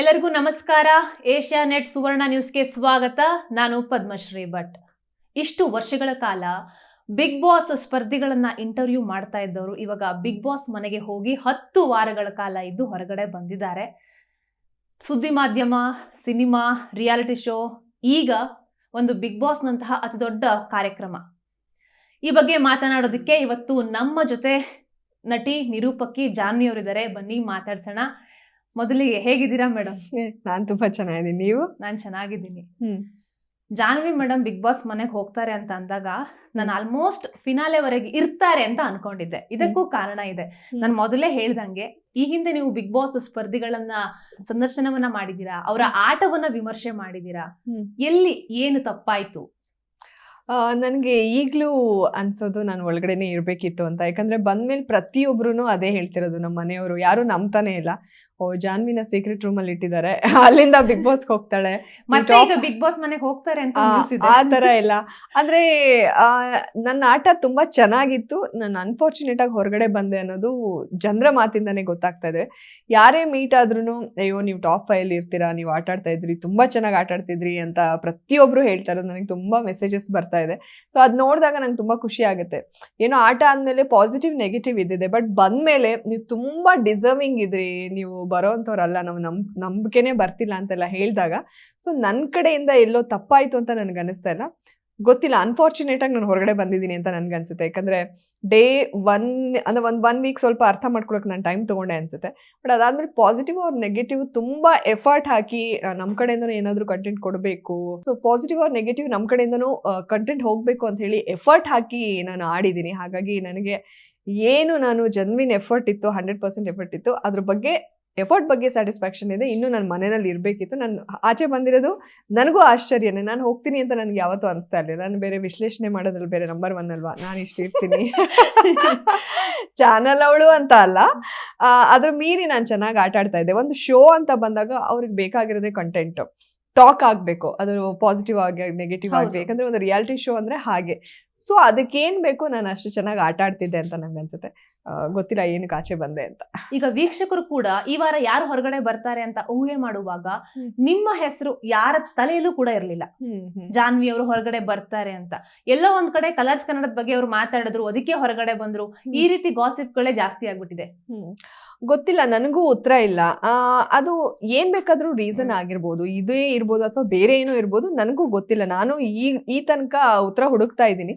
ಎಲ್ಲರಿಗೂ ನಮಸ್ಕಾರ. Asia net ಸುವರ್ಣ ನ್ಯೂಸ್ಗೆ ಸ್ವಾಗತ. ನಾನು ಪದ್ಮಶ್ರೀ ಭಟ್. ಇಷ್ಟು ವರ್ಷಗಳ ಕಾಲ ಬಿಗ್ ಬಾಸ್ ಸ್ಪರ್ಧಿಗಳನ್ನ ಇಂಟರ್ವ್ಯೂ ಮಾಡ್ತಾ ಇದ್ದವರು ಇವಾಗ ಬಿಗ್ ಬಾಸ್ ಮನೆಗೆ ಹೋಗಿ ಹತ್ತು ವಾರಗಳ ಕಾಲ ಇದ್ದು ಹೊರಗಡೆ ಬಂದಿದ್ದಾರೆ. ಸುದ್ದಿ ಮಾಧ್ಯಮ, ಸಿನಿಮಾ, ರಿಯಾಲಿಟಿ ಶೋ, ಈಗ ಒಂದು ಬಿಗ್ ಬಾಸ್ನಂತಹ ಅತಿ ದೊಡ್ಡ ಕಾರ್ಯಕ್ರಮ. ಈ ಬಗ್ಗೆ ಮಾತನಾಡೋದಕ್ಕೆ ಇವತ್ತು ನಮ್ಮ ಜೊತೆ ನಟಿ ನಿರೂಪಕಿ ಜಾನ್ವಿ ಅವರಿದ್ದಾರೆ ಬನ್ನಿ ಮಾತಾಡ್ಸೋಣ. ಮೊದಲಿಗೆ ಹೇಗಿದ್ದೀರಾ ಮೇಡಮ್? ನಾನ್ ತುಂಬಾ ಚೆನ್ನಾಗಿದ್ದೀನಿ. ನೀವು? ನಾನು ಚೆನ್ನಾಗಿದ್ದೀನಿ. ಜಾನ್ವಿ ಮೇಡಮ್ ಬಿಗ್ ಬಾಸ್ ಮನೆಗೆ ಹೋಗ್ತಾರೆ ಅಂತ ಅಂದಾಗ ನಾನು ಆಲ್ಮೋಸ್ಟ್ ಫಿನಾಲೆವರೆಗೆ ಇರ್ತಾರೆ ಅಂತ ಅನ್ಕೊಂಡಿದ್ದೆ. ಇದಕ್ಕೂ ಕಾರಣ ಇದೆ. ನಾನು ಮೊದಲೇ ಹೇಳ್ದಂಗೆ ಈ ಹಿಂದೆ ನೀವು ಬಿಗ್ ಬಾಸ್ ಸ್ಪರ್ಧಿಗಳನ್ನ ಸಂದರ್ಶನವನ್ನ ಮಾಡಿದೀರಾ ಅವರ ಆಟವನ್ನ ವಿಮರ್ಶೆ ಮಾಡಿದೀರಾ ಎಲ್ಲಿ ಏನು ತಪ್ಪಾಯ್ತು? ನನ್ಗೆ ಈಗಲೂ ಅನ್ಸೋದು ನಾನು ಒಳಗಡೆನೆ ಇರಬೇಕಿತ್ತು ಅಂತ. ಯಾಕಂದ್ರೆ ಬಂದಮೇಲೆ ಪ್ರತಿಯೊಬ್ಬರೂ ಅದೇ ಹೇಳ್ತಿರೋದು ನಮ್ಮ ಮನೆಯವರು. ಯಾರು ನಂಬ್ತಾನೆ ಇಲ್ಲ. ಓ ಜಾನ್ವಿನ ಸೀಕ್ರೆಟ್ ರೂಮ್ ಅಲ್ಲಿ ಇಟ್ಟಿದ್ದಾರೆ. ಅಲ್ಲಿಂದ ಬಿಗ್ ಬಾಸ್ ಹೋಗ್ತಾಳೆ. ಮತ್ತೆ ಈಗ ಬಿಗ್ ಬಾಸ್ ಮನೆಗೆ ಹೋಗ್ತಾರೆ ಅಂತ ಆ ತರ ಇಲ್ಲ. ಅಂದ್ರೆ ನನ್ನ ಆಟ ತುಂಬಾ ಚೆನ್ನಾಗಿತ್ತು. ನಾನು ಅನ್ಫಾರ್ಚುನೇಟ್ ಆಗಿ ಹೊರಗಡೆ ಬಂದೆ ಅನ್ನೋದು ಜನರ ಮಾತಿಂದಾನೇ ಗೊತ್ತಾಗ್ತಾ ಇದೆ. ಯಾರೇ ಮೀಟ್ ಆದ್ರೂ ಅಯ್ಯೋ ನೀವು ಟಾಪ್ ಫೈಲ್ ಇರ್ತೀರಾ? ನೀವು ಆಟಾಡ್ತಾ ಇದ್ರಿ. ತುಂಬಾ ಚೆನ್ನಾಗಿ ಆಟ ಆಡ್ತಿದ್ರಿ ಅಂತ ಪ್ರತಿಯೊಬ್ರು ಹೇಳ್ತಾರೆ ನನಗೆ ತುಂಬಾ ಮೆಸೇಜಸ್ ಬರ್ತಾ ಇದೆ. ಸೊ ಅದ್ ನೋಡಿದಾಗ ನಂಗೆ ತುಂಬಾ ಖುಷಿ ಆಗುತ್ತೆ. ಏನೋ ಆಟ ಆದ್ಮೇಲೆ ಪಾಸಿಟಿವ್ ನೆಗೆಟಿವ್ ಇದ್ದಿದೆ. ಬಟ್ ಬಂದ್ಮೇಲೆ ನೀವು ತುಂಬಾ ಡಿಸರ್ವಿಂಗ್ ಇದ್ರಿ. ನೀವು ಬರೋವಂಥವ್ರಲ್ಲ ನಾವು ನಮ್, ನಂಬಿಕೆನೆ ಬರ್ತಿಲ್ಲ ಅಂತೆಲ್ಲ ಹೇಳಿದಾಗ. ಸೊ ನನ್ನ ಕಡೆಯಿಂದ ಎಲ್ಲೋ ತಪ್ಪಾಯ್ತು ಅಂತ ನನಗೆ ಅನಿಸ್ತಾ ಇಲ್ಲ. ಗೊತ್ತಿಲ್ಲ ಅನ್ಫಾರ್ಚುನೇಟ್ ಆಗಿ ನಾನು ಹೊರಗಡೆ ಬಂದಿದ್ದೀನಿ ಅಂತ ನನ್ಗೆ ಅನ್ಸುತ್ತೆ ಯಾಕಂದ್ರೆ ಡೇ ಒನ್ ಅಂದ್ರೆ ಒಂದು ಒನ್ ವೀಕ್ ಸ್ವಲ್ಪ ಅರ್ಥ ಮಾಡ್ಕೊಳಕ್ ನಾನು ಟೈಮ್ ತಗೊಂಡೆ ಅನ್ಸುತ್ತೆ. ಬಟ್ ಅದಾದ್ಮೇಲೆ ಪಾಸಿಟಿವ್ ಅವ್ರ ನೆಗೆಟಿವ್ ತುಂಬಾ ಎಫರ್ಟ್ ಹಾಕಿ ನಮ್ಮ ಕಡೆಯಿಂದ ಏನಾದರೂ ಕಂಟೆಂಟ್ ಕೊಡಬೇಕು. ಸೊ ಪಾಸಿಟಿವ್ ಅವ್ರ ನೆಗೆಟಿವ್ ನಮ್ಮ ಕಡೆಯಿಂದನೂ ಕಂಟೆಂಟ್ ಹೋಗಬೇಕು ಅಂತ ಹೇಳಿ ಎಫರ್ಟ್ ಹಾಕಿ ನಾನು ಆಡಿದ್ದೀನಿ. ಹಾಗಾಗಿ ನನಗೆ ಏನು ನಾನು ಜನ್ವಿನ್ ಎಫರ್ಟ್ ಇತ್ತು ಹಂಡ್ರೆಡ್ ಪರ್ಸೆಂಟ್ ಎಫರ್ಟ್ ಇತ್ತು. ಅದ್ರ ಬಗ್ಗೆ ಎಫರ್ಟ್ ಬಗ್ಗೆ ಸ್ಯಾಟಿಸ್ಫ್ಯಾಕ್ಷನ್ ಇದೆ. ಇನ್ನು ನಾನು ಮನೆಯಲ್ಲಿ ಇರಬೇಕಿತ್ತು. ನಾನು ಆಚೆ ಬಂದಿರೋದು ನನಗೂ ಆಶ್ಚರ್ಯನೇ. ನಾನು ಹೋಗ್ತೀನಿ ಅಂತ ನನಗೆ ಯಾವತ್ತೂ ಅನಿಸ್ತಾ ಇರಲಿಲ್ಲ. ನಾನು ಬೇರೆ ವಿಶ್ಲೇಷಣೆ ಮಾಡೋದ್ರಲ್ಲಿ ಬೇರೆ ನಂಬರ್ ಒನ್ ಅಲ್ವಾ? ನಾನು ಇಷ್ಟು ಇರ್ತೀನಿ. ಚಾನಲ್ ಅವಳು ಅಂತ ಅಲ್ಲ. ಅದ್ರ ಮೀರಿ ನಾನು ಚೆನ್ನಾಗಿ ಆಟ ಆಡ್ತಾ ಇದ್ದೆ. ಒಂದು ಶೋ ಅಂತ ಬಂದಾಗ ಅವ್ರಿಗೆ ಬೇಕಾಗಿರೋದೇ ಕಂಟೆಂಟು ಟಾಕ್ ಆಗಬೇಕು. ಅದು ಪಾಸಿಟಿವ್ ಆಗಿ ನೆಗೆಟಿವ್ ಆಗಬೇಕಂದ್ರೆ ಆಗಲಿ ಯಾಕಂದ್ರೆ ಒಂದು ರಿಯಾಲಿಟಿ ಶೋ ಅಂದ್ರೆ ಹಾಗೆ. ಸೊ ಅದಕ್ಕೇನ್ ಬೇಕು? ನಾನು ಅಷ್ಟು ಚೆನ್ನಾಗಿ ಆಟ ಆಡ್ತಿದ್ದೆ ಅಂತ ನಂಗೆ ಅನ್ಸುತ್ತೆ ಗೊತ್ತಿಲ್ಲ ಏನಕ್ಕೆ ಆಚೆ ಬಂದೆ ಅಂತ. ಈಗ ವೀಕ್ಷಕರು ಕೂಡ ಈ ವಾರ ಯಾರು ಹೊರಗಡೆ ಬರ್ತಾರೆ ಅಂತ ಊಹೆ ಮಾಡುವಾಗ ನಿಮ್ಮ ಹೆಸರು ಯಾರ ತಲೆಯಲ್ಲೂ ಕೂಡ ಇರಲಿಲ್ಲ. ಜಾನ್ವಿ ಅವರು ಹೊರಗಡೆ ಬರ್ತಾರೆ ಅಂತ. ಎಲ್ಲೋ ಒಂದ್ ಕಡೆ ಕಲರ್ಸ್ ಕನ್ನಡದ ಬಗ್ಗೆ ಅವರು ಮಾತಾಡಿದ್ರು ಅದಕ್ಕೆ ಹೊರಗಡೆ ಬಂದ್ರು. ಈ ರೀತಿ ಗಾಸಿಪ್ಗಳೇ ಜಾಸ್ತಿ ಆಗ್ಬಿಟ್ಟಿದೆ. ಗೊತ್ತಿಲ್ಲ ನನಗೂ ಉತ್ತರ ಇಲ್ಲ. ಅದು ಏನ್ ಬೇಕಾದ್ರೂ ರೀಸನ್ ಆಗಿರ್ಬೋದು. ಇದೇ ಇರ್ಬೋದು ಅಥವಾ ಬೇರೆ ಏನೋ ಇರ್ಬೋದು ನನಗೂ ಗೊತ್ತಿಲ್ಲ. ನಾನು ಈ ಈ ತನಕ ಉತ್ತರ ಹುಡುಕ್ತಾ ಇದ್ದೀನಿ.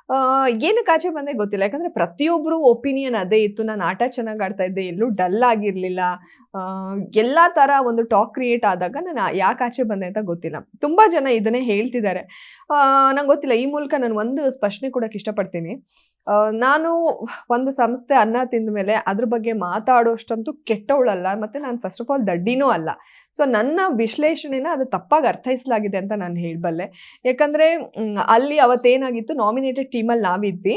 ಏನಕ್ಕೆ ಆಚೆ ಬಂದೆ ಗೊತ್ತಿಲ್ಲ. ಯಾಕಂದ್ರೆ ಪ್ರತಿಯೊಬ್ಬರು ಒಪಿನಿಯನ್ ಅದೇ ಇತ್ತು. ನಾನು ಆಟ ಚೆನ್ನಾಗಿ ಆಡ್ತಾ ಇದ್ದೆ. ಎಲ್ಲೂ ಡಲ್ ಆಗಿರಲಿಲ್ಲ. ಎಲ್ಲ ತರ ಒಂದು ಟಾಕ್ ಕ್ರಿಯೇಟ್ ಆದಾಗ ನಾನು ಯಾಕೆ ಆಚೆ ಬಂದೆ ಅಂತ ಗೊತ್ತಿಲ್ಲ. ತುಂಬಾ ಜನ ಇದನ್ನೇ ಹೇಳ್ತಿದ್ದಾರೆ. ನಂಗೆ ಗೊತ್ತಿಲ್ಲ. ಈ ಮೂಲಕ ನಾನು ಒಂದು ಸ್ಪಷ್ಟನೆ ಕೊಡಕ್ಕೆ ಇಷ್ಟಪಡ್ತೀನಿ. ನಾನು ಒಂದು ಸಂಸ್ಥೆ ಅನ್ನ ತಿಂದ ಮೇಲೆ ಅದ್ರ ಬಗ್ಗೆ ಮಾತಾಡೋಷ್ಟಂತೂ ಕೆಟ್ಟವಳಲ್ಲ. ಮತ್ತೆ ನಾನು ಫಸ್ಟ್ ಆಫ್ ಆಲ್ ದಡ್ಡಿನೂ ಅಲ್ಲ. ಸೊ ನನ್ನ ವಿಶ್ಲೇಷಣೆನ ಅದು ತಪ್ಪಾಗಿ ಅರ್ಥೈಸಲಾಗಿದೆ ಅಂತ ನಾನು ಹೇಳಬಲ್ಲೆ. ಯಾಕಂದರೆ ಅಲ್ಲಿ ಅವತ್ತೇನಾಗಿತ್ತು? ನಾಮಿನೇಟೆಡ್ ಟೀಮಲ್ಲಿ ನಾವಿದ್ವಿ.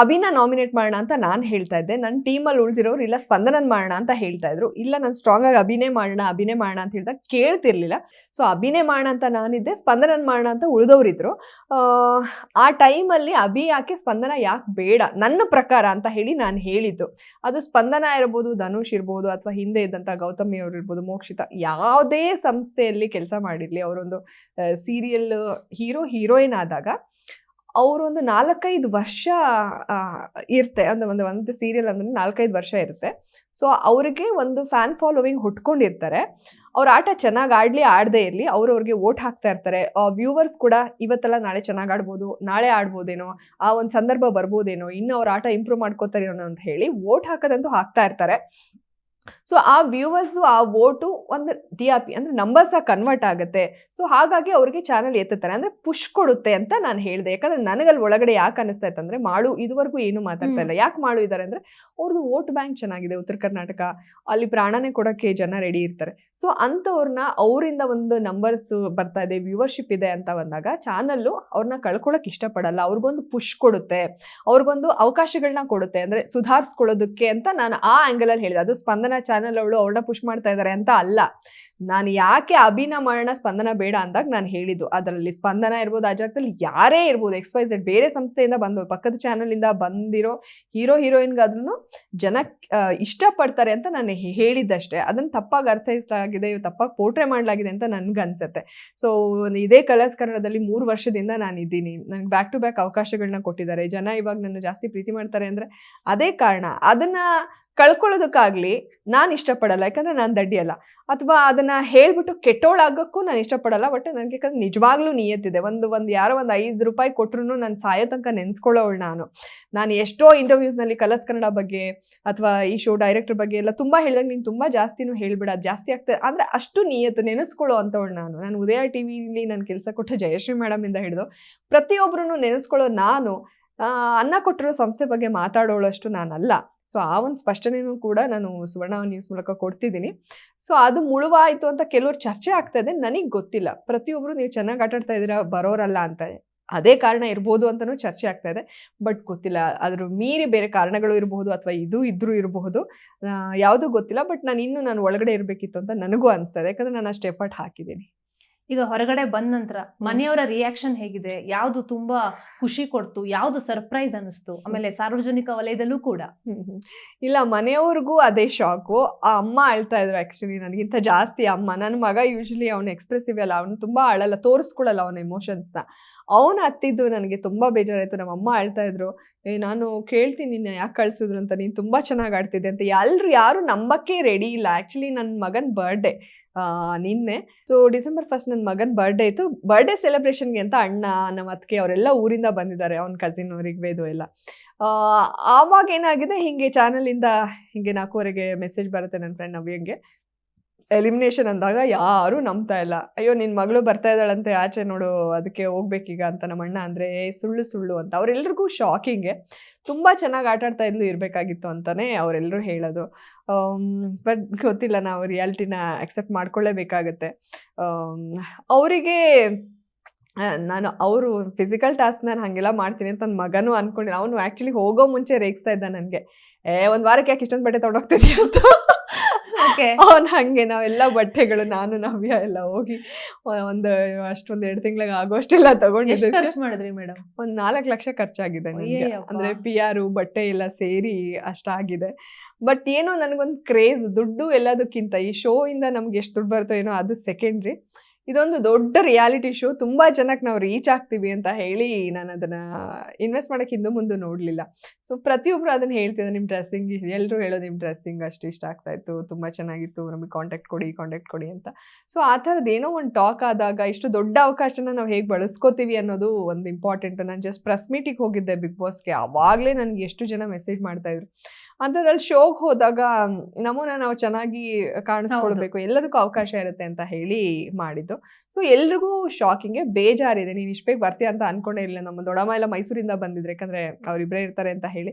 ಅಭಿನ ನಾಮಿನೇಟ್ ಮಾಡೋಣ ಅಂತ ನಾನು ಹೇಳ್ತಾ ಇದ್ದೆ. ನನ್ನ ಟೀಮಲ್ಲಿ ಉಳಿದಿರೋರು ಇಲ್ಲ ಸ್ಪಂದನನ್ ಮಾಡೋಣ ಅಂತ ಹೇಳ್ತಾ ಇದ್ರು. ಇಲ್ಲ, ನಾನು ಸ್ಟ್ರಾಂಗ್ ಆಗಿ ಅಭಿನಯ ಮಾಡೋಣ ಅಭಿನಯ ಮಾಡೋಣ ಅಂತ ಹೇಳ್ದಾಗ ಕೇಳ್ತಿರ್ಲಿಲ್ಲ. ಸೊ ಅಭಿನಯ ಮಾಡೋಣ ಅಂತ ನಾನಿದ್ದೆ. ಸ್ಪಂದನನ್ ಮಾಡೋಣ ಅಂತ ಉಳಿದವರಿದ್ರು. ಆ ಟೈಮಲ್ಲಿ ಅಭಿ ಯಾಕೆ ಸ್ಪಂದನ ಯಾಕೆ ಬೇಡ? ನನ್ನ ಪ್ರಕಾರ ಅಂತ ಹೇಳಿ ನಾನು ಹೇಳಿದ್ದು. ಅದು ಸ್ಪಂದನ ಇರ್ಬೋದು, ಧನುಷ್ ಇರ್ಬೋದು ಅಥವಾ ಹಿಂದೆ ಇದ್ದಂಥ ಗೌತಮಿ ಅವ್ರು ಇರ್ಬೋದು, ಮೋಕ್ಷಿತ ಯಾವುದೇ ಸಂಸ್ಥೆಯಲ್ಲಿ ಕೆಲಸ ಮಾಡಿರಲಿ. ಅವರೊಂದು ಸೀರಿಯಲ್ ಹೀರೋ ಹೀರೋಯಿನ್ ಆದಾಗ ಅವರೊಂದು ನಾಲ್ಕೈದು ವರ್ಷ ಇರುತ್ತೆ. ಅಂದರೆ ಒಂದು ಒಂದು ಸೀರಿಯಲ್ ಅಂದರೆ ನಾಲ್ಕೈದು ವರ್ಷ ಇರುತ್ತೆ. ಸೊ ಅವರಿಗೆ ಒಂದು ಫ್ಯಾನ್ ಫಾಲೋವಿಂಗ್ ಹುಟ್ಕೊಂಡಿರ್ತಾರೆ. ಅವ್ರ ಆಟ ಚೆನ್ನಾಗಿ ಆಡಲಿ, ಆಡದೇ ಇರಲಿ. ಅವ್ರವ್ರಿಗೆ ಓಟ್ ಹಾಕ್ತಾ ಇರ್ತಾರೆ. ವ್ಯೂವರ್ಸ್ ಕೂಡ ಇವತ್ತೆಲ್ಲ ನಾಳೆ ಚೆನ್ನಾಗಿ ಆಡ್ಬೋದು, ನಾಳೆ ಆಡ್ಬೋದೇನೋ, ಆ ಒಂದು ಸಂದರ್ಭ ಬರ್ಬೋದೇನೋ, ಇನ್ನು ಅವ್ರ ಆಟ ಇಂಪ್ರೂವ್ ಮಾಡ್ಕೋತಾರೇನೋ ಅಂತ ಹೇಳಿ ಓಟ್ ಹಾಕೋದಂತೂ ಹಾಕ್ತಾ ಇರ್ತಾರೆ. ಸೊ ಆ ವ್ಯೂವರ್ಸು ಆ ವೋಟು ಒಂದು ಡಿ ಆರ್ ಪಿ ಅಂದರೆ ನಂಬರ್ಸ್ ಕನ್ವರ್ಟ್ ಆಗುತ್ತೆ. ಸೊ ಹಾಗಾಗಿ ಅವ್ರಿಗೆ ಚಾನಲ್ ಎತ್ತುತ್ತಾರೆ. ಅಂದರೆ ಪುಷ್ ಕೊಡುತ್ತೆ ಅಂತ ನಾನು ಹೇಳಿದೆ. ಯಾಕಂದ್ರೆ ನನಗಲ್ಲಿ ಒಳಗಡೆ ಯಾಕೆ ಅನಿಸ್ತಾ ಅಂದರೆ ಮಾಡು ಇದುವರೆಗೂ ಏನು ಮಾತಾಡ್ತಾ ಇಲ್ಲ. ಯಾಕೆ ಮಾಡು ಇದ್ದಾರೆ ಅಂದರೆ ಅವ್ರದ್ದು ವೋಟ್ ಬ್ಯಾಂಕ್ ಚೆನ್ನಾಗಿದೆ. ಉತ್ತರ ಕರ್ನಾಟಕ ಅಲ್ಲಿ ಪ್ರಾಣನೇ ಕೊಡೋಕ್ಕೆ ಜನ ರೆಡಿ ಇರ್ತಾರೆ. ಸೊ ಅಂಥವ್ರನ್ನ ಅವರಿಂದ ಒಂದು ನಂಬರ್ಸ್ ಬರ್ತಾ ಇದೆ ವ್ಯೂವರ್ಶಿಪ್ ಇದೆ ಅಂತ ಬಂದಾಗ ಚಾನಲ್ಲು ಅವ್ರನ್ನ ಕಳ್ಕೊಳ್ಳೋಕೆ ಇಷ್ಟಪಡಲ್ಲ. ಅವ್ರಿಗೊಂದು ಪುಷ್ ಕೊಡುತ್ತೆ. ಅವ್ರಿಗೊಂದು ಅವಕಾಶಗಳನ್ನ ಕೊಡುತ್ತೆ. ಅಂದರೆ ಸುಧಾರಿಸ್ಕೊಳ್ಳೋದಕ್ಕೆ ಅಂತ ನಾನು ಆ ಆ್ಯಂಗಲಲ್ಲಿ ಹೇಳಿದೆ. ಅದು ಸ್ಪಂದನ ಚಾನಲ್ ಅವಳು ಅವ್ರನ್ನ ಪುಷ್ ಮಾಡ್ತಾ ಇದ್ದಾರೆ ಅಂತ ಅಲ್ಲ. ನಾನು ಯಾಕೆ ಅಭಿನ ಮಾಡೋಣ, ಸ್ಪಂದನ ಬೇಡ ಅಂದಾಗ ನಾನು ಹೇಳಿದ್ದು. ಅದರಲ್ಲಿ ಸ್ಪಂದನ ಇರ್ಬೋದು, ಆ ಜಾಗದಲ್ಲಿ ಯಾರೇ ಇರ್ಬೋದು ಎಕ್ಸ್ ವೈ ಝೆಡ್ ಬೇರೆ ಸಂಸ್ಥೆಯಿಂದ ಬಂದು, ಪಕ್ಕದ ಚಾನಲಿಂದ ಬಂದಿರೋ ಹೀರೋ ಹೀರೋಯಿನ್ಗಾದ್ರೂ ಜನ ಇಷ್ಟಪಡ್ತಾರೆ ಅಂತ ನಾನು ಹೇಳಿದ್ದಷ್ಟೇ. ಅದನ್ನು ತಪ್ಪಾಗಿ ಅರ್ಥೈಸಲಾಗಿದೆ ತಪ್ಪಾಗಿ ಪೋರ್ಟ್ರೇ ಮಾಡಲಾಗಿದೆ ಅಂತ ನನಗನ್ಸುತ್ತೆ ಸೊ ಇದೇ ಕಲರ್ಸ್ ಕನ್ನಡದಲ್ಲಿ ಮೂರು ವರ್ಷದಿಂದ ನಾನು ಇದ್ದೀನಿ. ನನಗೆ ಬ್ಯಾಕ್ ಟು ಬ್ಯಾಕ್ ಅವಕಾಶಗಳನ್ನ ಕೊಟ್ಟಿದ್ದಾರೆ. ಜನ ಇವಾಗ ನನ್ನ ಜಾಸ್ತಿ ಪ್ರೀತಿ ಮಾಡ್ತಾರೆ ಅಂದರೆ ಅದೇ ಕಾರಣ. ಅದನ್ನು ಕಳ್ಕೊಳ್ಳೋದಕ್ಕಾಗಲಿ ನಾನು ಇಷ್ಟಪಡಲ್ಲ, ಯಾಕಂದರೆ ನಾನು ದಡ್ಡಿಯಲ್ಲ ಅಥವಾ ಅದನ್ನ ಹೇಳ್ಬಿಟ್ಟು ಕೆಟ್ಟೋಳಾಗಕ್ಕೂ ನಾನು ಇಷ್ಟಪಡಲ್ಲ ಬಟ್ ನನಗೆ ಯಾಕಂದ್ರೆ ನಿಜವಾಗ್ಲೂ ನಿಯತ್ತಿದೆ. ಒಂದು ಒಂದು ಯಾರೋ ಒಂದು ಐದು ರೂಪಾಯಿ ಕೊಟ್ಟರು ನಾನು ಸಾಯೋ ತನಕ ನೆನೆಸ್ಕೊಳ್ಳೋಳು ನಾನು. ನಾನು ಎಷ್ಟೋ ಇಂಟರ್ವ್ಯೂಸ್ನಲ್ಲಿ ಕಲರ್ಸ್ ಕನ್ನಡ ಬಗ್ಗೆ ಅಥವಾ ಈ ಶೋ ಡೈರೆಕ್ಟರ್ ಬಗ್ಗೆ ಎಲ್ಲ ತುಂಬ ಹೇಳಿದಾಗ ನೀನು ತುಂಬ ಜಾಸ್ತಿನೂ ಹೇಳ್ಬಿಡ, ಜಾಸ್ತಿ ಆಗ್ತದೆ ಅಂದರೆ ಅಷ್ಟು ನಿಯತ್ತು ನೆನೆಸ್ಕೊಳ್ಳೋ ಅಂತವಳು ನಾನು. ನಾನು ಉದಯ ಟಿ ವಿಲಿ ನಾನು ಕೆಲಸ ಕೊಟ್ಟು ಜಯಶ್ರೀ ಮೇಡಮಿಂದ ಹಿಡಿದು ಪ್ರತಿಯೊಬ್ಬರೂ ನೆನೆಸ್ಕೊಳ್ಳೋ ನಾನು ಅನ್ನ ಕೊಟ್ಟಿರೋ ಸಂಸ್ಥೆ ಬಗ್ಗೆ ಮಾತಾಡೋಳಷ್ಟು ನಾನಲ್ಲ. ಸೊ ಆ ಒಂದು ಸ್ಪಷ್ಟನೆಯೂ ಕೂಡ ನಾನು ಸುವರ್ಣ ನ್ಯೂಸ್ ಮೂಲಕ ಕೊಡ್ತಿದ್ದೀನಿ. ಸೊ ಅದು ಮುಳುವಾಯಿತು ಅಂತ ಕೆಲವ್ರು ಚರ್ಚೆ ಆಗ್ತಾ ಇದೆ, ನನಗೆ ಗೊತ್ತಿಲ್ಲ. ಪ್ರತಿಯೊಬ್ಬರು ನೀವು ಚೆನ್ನಾಗಿ ಆಟಾಡ್ತಾ ಇದ್ದೀರಾ, ಬರೋರಲ್ಲ ಅಂತ ಅದೇ ಕಾರಣ ಇರ್ಬೋದು ಅಂತಲೂ ಚರ್ಚೆ ಆಗ್ತಾ ಇದೆ. ಬಟ್ ಗೊತ್ತಿಲ್ಲ, ಅದ್ರ ಮೀರಿ ಬೇರೆ ಕಾರಣಗಳು ಇರಬಹುದು ಅಥವಾ ಇದು ಇದ್ರೂ ಇರಬಹುದು. ಯಾವುದೂ ಗೊತ್ತಿಲ್ಲ, ಬಟ್ ನಾನು ಇನ್ನೂ ನಾನು ಒಳಗಡೆ ಇರಬೇಕಿತ್ತು ಅಂತ ನನಗೂ ಅನಿಸ್ತಾ ಇದೆ. ಯಾಕಂದರೆ ನಾನು ಅಷ್ಟು ಎಫರ್ಟ್ ಹಾಕಿದ್ದೀನಿ. ಈಗ ಹೊರಗಡೆ ಬಂದ ನಂತರ ಮನೆಯವರ ರಿಯಾಕ್ಷನ್ ಹೇಗಿದೆ? ಯಾವ್ದು ತುಂಬಾ ಖುಷಿ ಕೊಡ್ತು? ಯಾವ್ದು ಸರ್ಪ್ರೈಸ್ ಅನಿಸ್ತು ಆಮೇಲೆ ಸಾರ್ವಜನಿಕ ವಲಯದಲ್ಲೂ ಕೂಡ. ಹ್ಮ್ ಹ್ಮ್. ಇಲ್ಲ ಮನೆಯವ್ರಿಗೂ ಅದೇ ಶಾಕು ಆ ಅಮ್ಮ ಅಳ್ತಾ ಇದ್ರು ಆಕ್ಚುಲಿ ನನಗಿಂತ ಜಾಸ್ತಿ. ಅಮ್ಮ ನನ್ನ ಮಗ ಯೂಶಲಿ ಅವ್ನು ಎಕ್ಸ್ಪ್ರೆಸಿವ್ ಅಲ್ಲ. ಅವ್ನು ತುಂಬಾ ಅಳಲ್ಲ ತೋರಿಸ್ಕೊಳಲ್ಲ ಅವನ ಎಮೋಷನ್ಸ್ನ ಅವನು ಹತ್ತಿದ್ದು ನನಗೆ ತುಂಬಾ ಬೇಜಾರಾಯಿತು. ನಮ್ಮ ಅಮ್ಮ ಅಳ್ತಾ ಇದ್ರು. ಏ ನಾನು ಕೇಳ್ತೀನಿ ನಿನ್ನ ಯಾಕೆ ಕಳ್ಸಿದ್ರು ಅಂತ. ನೀನು ತುಂಬಾ ಚೆನ್ನಾಗಿ ಆಡ್ತಿದ್ದೆ ಅಂತ. ಎಲ್ಲರೂ ಯಾರು ನಂಬಕ್ಕೆ ರೆಡಿ ಇಲ್ಲ. ಆ್ಯಕ್ಚುಲಿ ನನ್ನ ಮಗನ ಬರ್ಡೇ ನಿನ್ನೆ. ಸೊ ಡಿಸೆಂಬರ್ ಫಸ್ಟ್ ನನ್ನ ಮಗನ ಬರ್ಡೇ ಇತ್ತು. ಬರ್ಡೇ ಸೆಲೆಬ್ರೇಷನ್ಗೆ ಅಂತ ಅಣ್ಣ ನಮ್ಮ ಅತ್ತಿಗೆ ಅವರೆಲ್ಲ ಊರಿಂದ ಬಂದಿದ್ದಾರೆ ಅವ್ನ ಕಸಿನ್ ರಿಗ್ವೇದು ಎಲ್ಲ. ಆ, ಆವಾಗ ಏನಾಗಿದೆ ಹಿಂಗೆ ಚಾನಲಿಂದ ಹಿಂಗೆ ನಾಲ್ಕೂವರೆಗೆ ಮೆಸೇಜ್ ಬರುತ್ತೆ ನನ್ನ ಫ್ರೆಂಡ್ ನವ್ಯಂಗೆ. ಎಲಿಮಿನೇಷನ್ ಅಂದಾಗ ಯಾರೂ ನಂಬ್ತಾ ಇಲ್ಲ. ಅಯ್ಯೋ ನಿನ್ನ ಮಗಳು ಬರ್ತಾ ಇದ್ದಾಳಂತೆ, ಆಚೆ ನೋಡು, ಅದಕ್ಕೆ ಹೋಗ್ಬೇಕೀಗ ಅಂತ ನಮ್ಮ ಅಣ್ಣ ಅಂದರೆ ಸುಳ್ಳು ಸುಳ್ಳು ಅಂತ. ಅವರೆಲ್ರಿಗೂ ಶಾಕಿಂಗೆ ತುಂಬ ಚೆನ್ನಾಗಿ ಆಟಾಡ್ತಾ ಇದ್ಲು ಇರಬೇಕಾಗಿತ್ತು ಅಂತಲೇ ಅವರೆಲ್ಲರೂ ಹೇಳೋದು. ಬಟ್ ಗೊತ್ತಿಲ್ಲ, ನಾವು ರಿಯಾಲಿಟಿನ ಅಕ್ಸೆಪ್ಟ್ ಮಾಡ್ಕೊಳ್ಳೇಬೇಕಾಗತ್ತೆ. ಅವರಿಗೆ ನಾನು ಅವರು ಫಿಸಿಕಲ್ ಟಾಸ್ಕ್ ನಾನು ಹಾಗೆಲ್ಲ ಮಾಡ್ತೀನಿ ಅಂತ ನನ್ನ ಮಗನೂ ಅಂದ್ಕೊಂಡಿಲ್ಲ ಅವನು ಆ್ಯಕ್ಚುಲಿ ಹೋಗೋ ಮುಂಚೆ ರೇಗಿಸ್ತಾ ಇದ್ದ ನನಗೆ. ಏ, ಒಂದು ವಾರಕ್ಕೆ ಯಾಕೆ ಇಷ್ಟೊಂದು ಬಟ್ಟೆ ತೊಗೊಂಡೋಗ್ತೀನಿ ಅಂತ. ಅವನು ಹಂಗೆ ನಾವೆಲ್ಲ ಬಟ್ಟೆಗಳು ನಾನು ನವ್ಯ ಎಲ್ಲ ಹೋಗಿ ಒಂದು ಅಷ್ಟೊಂದು ಎರಡು ತಿಂಗಳಿಗೆ ಆಗೋಷ್ಟೆಲ್ಲ ಅಷ್ಟೆಲ್ಲ ತಗೊಂಡಿದ್ದೆ ಖರ್ಚು ಮಾಡಿದ್ರಿ ಮೇಡಮ್? ಒಂದ್ ನಾಲ್ಕು ಲಕ್ಷ ಖರ್ಚಾಗಿದೆ ನನಗೆ ಅಂದ್ರೆ ಪಿ ಆರ್ ಬಟ್ಟೆ ಎಲ್ಲ ಸೇರಿ ಅಷ್ಟಾಗಿದೆ. ಬಟ್ ಏನೋ ನನಗೊಂದು ಕ್ರೇಜ್ ದುಡ್ಡು ಎಲ್ಲದಕ್ಕಿಂತ ಈ ಶೋ ಇಂದ ನಮ್ಗೆ ಎಷ್ಟು ದುಡ್ಡು ಬರುತ್ತೋ ಏನೋ ಅದು ಸೆಕೆಂಡ್ರಿ ಇದೊಂದು ದೊಡ್ಡ ರಿಯಾಲಿಟಿ ಶೋ ತುಂಬಾ ಜನಕ್ಕೆ ನಾವು ರೀಚ್ ಆಗ್ತೀವಿ ಅಂತ ಹೇಳಿ ನಾನು ಅದನ್ನ ಇನ್ವೆಸ್ಟ್ ಮಾಡಕ್ಕೆ ಹಿಂದೆ ಮುಂದೆ ನೋಡಲಿಲ್ಲ. ಸೊ ಪ್ರತಿಯೊಬ್ಬರು ಅದನ್ನ ಹೇಳ್ತಿದ್ದೆ ನಿಮ್ಮ ಡ್ರೆಸ್ಸಿಂಗ್ ಎಲ್ಲರೂ ಹೇಳೋದು ನಿಮ್ಮ ಡ್ರೆಸ್ಸಿಂಗ್ ಅಷ್ಟು ಇಷ್ಟ ಆಗ್ತಾ ಇತ್ತು ತುಂಬ ಚೆನ್ನಾಗಿತ್ತು ನಮಗೆ ಕಾಂಟ್ಯಾಕ್ಟ್ ಕೊಡಿ ಕಾಂಟ್ಯಾಕ್ಟ್ ಕೊಡಿ ಅಂತ. ಸೊ ಆ ಥರದ್ದು ಏನೋ ಒಂದು ಟಾಕ್ ಆದಾಗ ಇಷ್ಟು ದೊಡ್ಡ ಅವಕಾಶನ ನಾವು ಹೇಗೆ ಬಳಸ್ಕೋತೀವಿ ಅನ್ನೋದು ಒಂದು ಇಂಪಾರ್ಟೆಂಟ್ ನಾನು ಜಸ್ಟ್ ಪ್ರೆಸ್ ಮೀಟಿಗೆ ಹೋಗಿದ್ದೆ ಬಿಗ್ ಬಾಸ್ಗೆ ಆವಾಗಲೇ ನನಗೆ ಎಷ್ಟು ಜನ ಮೆಸೇಜ್ ಮಾಡ್ತಾ ಇದ್ರು. ಅಂಥದ್ರಲ್ಲಿ ಶೋಗೆ ಹೋದಾಗ ನಮೂನ ನಾವು ಚೆನ್ನಾಗಿ ಕಾಣಿಸ್ಕೊಳ್ಬೇಕು ಎಲ್ಲದಕ್ಕೂ ಅವಕಾಶ ಇರುತ್ತೆ ಅಂತ ಹೇಳಿ ಮಾಡಿದ್ದು. ಸೊ ಎಲ್ರಿಗೂ ಶಾಕಿಂಗ್ಗೆ ಬೇಜಾರಿದೆ. ನೀನು ಇಷ್ಟು ಬೇಗ ಬರ್ತೀಯ ಅಂತ ಅನ್ಕೊಂಡೇ ಇರಲಿಲ್ಲ. ನಮ್ಮ ದೊಡ್ಡಮ್ಮ ಎಲ್ಲ ಮೈಸೂರಿಂದ ಬಂದಿದ್ರು. ಯಾಕಂದ್ರೆ ಅವರಿಬ್ಬರೇ ಇರ್ತಾರೆ ಅಂತ ಹೇಳಿ.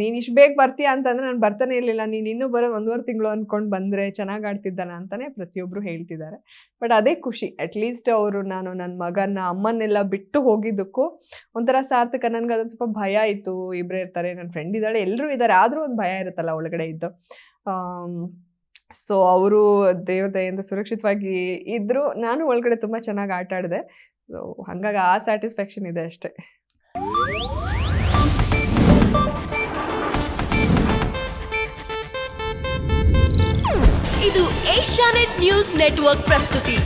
ನೀನು ಇಷ್ಟು ಬೇಗ ಬರ್ತೀಯ ಅಂತಂದ್ರೆ ನಾನು ಬರ್ತಾನೆ ಇರಲಿಲ್ಲ. ನೀನು ಇನ್ನೂ ಬರೋ ಒಂದೂವರೆ ತಿಂಗಳು ಅಂದ್ಕೊಂಡು ಬಂದರೆ ಚೆನ್ನಾಗಿ ಆಡ್ತಿದ್ದಾನ ಅಂತಾನೆ ಪ್ರತಿಯೊಬ್ಬರು ಹೇಳ್ತಿದ್ದಾರೆ. ಬಟ್ ಅದೇ ಖುಷಿ. ಅಟ್ಲೀಸ್ಟ್ ಅವರು, ನಾನು ನನ್ನ ಮಗನ ಅಮ್ಮನ್ನೆಲ್ಲ ಬಿಟ್ಟು ಹೋಗಿದ್ದಕ್ಕೂ ಒಂಥರ ಸಾರ್ಥಕ. ನನಗೆ ಅದೊಂದು ಸ್ವಲ್ಪ ಭಯ ಇತ್ತು. ಇಬ್ಬರೇ ಇರ್ತಾರೆ. ನನ್ನ ಫ್ರೆಂಡ್ ಇದ್ದಾಳೆ. ಎಲ್ಲರೂ ಇದ್ದಾರೆ. ಆದರೂ ಒಂದು ಭಯ ಇರುತ್ತಲ್ಲ ಒಳಗಡೆ ಇದ್ದು. ಸೊ, ಅವರು ದೇವ್ರ ದಯೆಯಿಂದ ಸುರಕ್ಷಿತವಾಗಿ ಇದ್ದರು ನಾನು ಒಳಗಡೆ ತುಂಬ ಚೆನ್ನಾಗಿ ಆಟ ಆಡಿದೆ. ಸೊ, ಹಾಗಾಗಿ ಆ ಸ್ಯಾಟಿಸ್ಫ್ಯಾಕ್ಷನ್ ಇದೆ ಅಷ್ಟೇ. ಇದು ಏಷ್ಯಾನೆಟ್ ನ್ಯೂಸ್ ನೆಟ್ವರ್ಕ್ ಪ್ರಸ್ತುತಿ.